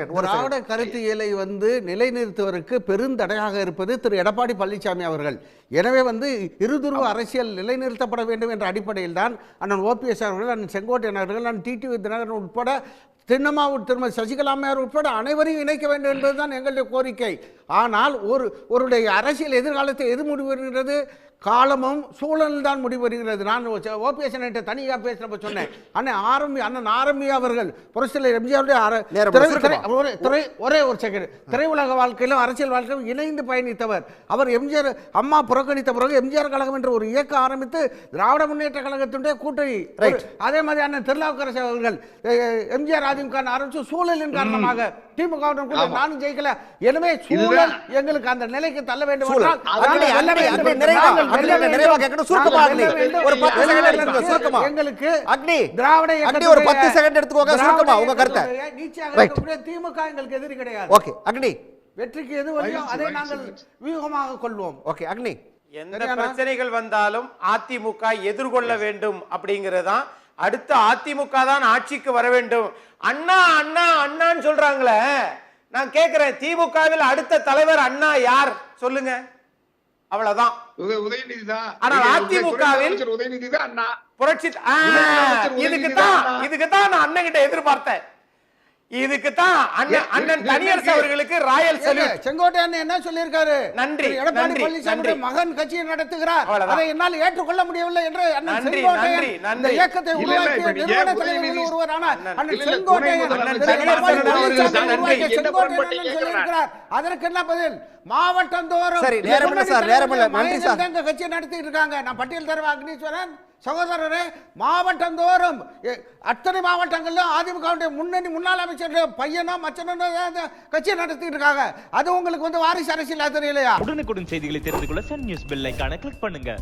Second ஒரு திராவிட கருத்தியலை வந்து நிலைநிறுத்துவதற்கு பெருந்தடையாக இருப்பது திரு எடப்பாடி பழனிசாமி அவர்கள். எனவே வந்து இருதுருவ அரசியல் நிலைநிறுத்தப்பட வேண்டும் என்ற அடிப்படையில் தான் அண்ணன் ஓபிஎஸ் அவர்கள் அண்ணன் செங்கோட்டையன் அவர்கள் அண்ணன் டிடிவி தினகரன் உட்பட திண்ணமாவு திருமதி சசிகலாமையார் உட்பட அனைவரையும் இணைக்க வேண்டும் என்பதுதான் எங்களுடைய கோரிக்கை. ஆனால் ஒரு ஒருடைய அரசியல் எதிர்காலத்தை எது முடிவெறுகிறது காலமும் சூழல் தான் முடிவருகிறது நான் ஓபிஎஸ் தனியாக பேசுறப்ப சொன்னேன். அண்ணன் ஆரம்பி அண்ணன் ஆரம்பி அவர்கள் புரட்சியில் எம்ஜிஆருடைய ஒரே திரை ஒரே ஒரு செகண்ட் திரையுலக வாழ்க்கையிலும் அரசியல் வாழ்க்கையிலும் இணைந்து பயணித்தவர். அவர் எம்ஜிஆர் அம்மா புறக்கணித்த பிறகு எம்ஜிஆர் கழகம் என்ற ஒரு இயக்கம் ஆரம்பித்து திராவிட முன்னேற்ற கழகத்தினுடைய கூட்டணி. அதே மாதிரி அண்ணன் திருநாவுக்கரசு அவர்கள் எம்ஜிஆர் அதிமுக ஆரம்பிச்சு சூழலின் காரணமாக திமுக நானும் ஜெயிக்கல. எனவே சூழல் எங்களுக்கு அந்த நிலைக்கு தள்ள வேண்டும். எங்களுக்கு அக்னி, திராவிட அக்னி, ஒரு பத்து செகண்ட் எடுத்துக்கோங்க, சுருக்கமா, உங்க கருத்தை. திமுக எங்களுக்கு எதிரி கிடையாது. ஓகே அக்னி. வெற்றிக்கு எது வழியோ அதை நாங்கள் வியூகமாக கொள்வோம். ஓகே அக்னி. எந்த? பிரச்சனைகள் வந்தாலும் அதிமுக எதிர்கொள்ள வேண்டும் அப்படிங்கறதுதான் அடுத்த அதிமுக தான் ஆட்சிக்கு வர வேண்டும். அண்ணா அண்ணா அண்ணான்னு சொல்றாங்களே. நான் கேக்குறேன் திமுகவில் அடுத்த தலைவர் அண்ணா யார்? சொல்லுங்க. அவ்வளவுதான். உத- உதயநிதி தான் ஆனால் அதிமுகவில் துணை முதலமைச்சர் உதயநிதி தான் அண்ணா. புரட்சி இதுக்கு தான். இதுக்கு தான் நான் அண்ணன் கிட்ட எதிர்பார்த்தேன். இதுக்கு தான் அண்ணன் அண்ணன் தனியரசு? அவர்களுக்கு ராயல் சல்யூட் செங்கோட்டையன் என்ன சொல்லியிருக்காரு நன்றி, எடப்பாடி நன்றி. மகன் கட்சியை நடத்துகிறார். அதை என்னால் ஏற்றுக்கொள்ள முடியவில்லை என்று அண்ணன் நன்றி, செங்கோட்டையன் நன்றி, இந்த நன்றி. இயக்கத்தை உருவாக்கிய நிறுவன உதயநிதி- தலைவர்கள் ஒருவரான அண்ணன் அண்ணன் செங்கோட்டையன் பழனிசாமி. செங்கோட்டையன் சொல்லியிருக்கிறார் அதற்கு என்ன பதில் மாவட்டந்தோறும் சரி, நேரம் சார், நேரம் இல்ல. நன்றி சார். கட்சியை நடத்திட்டு இருக்காங்க நான் பட்டியல் தருவ அக்னீஸ்வரன் சகோதரரே மாவட்டந்தோறும் எ- அத்தனை மாவட்டங்களிலும் அதிமுகவுடைய முன்னணி முன்னாள் அமைச்சருடைய பையனோ மச்சனோ தான் கட்சியை நடத்திட்டு இருக்காங்க. அது உங்களுக்கு வந்து வாரிசு அரசியல் தெரியலையா உடனுக்குடன் செய்திகளை தெரிந்து கொள்ள சன் நியூஸ் பெல் ஐக்கான கிளிக் பண்ணுங்க.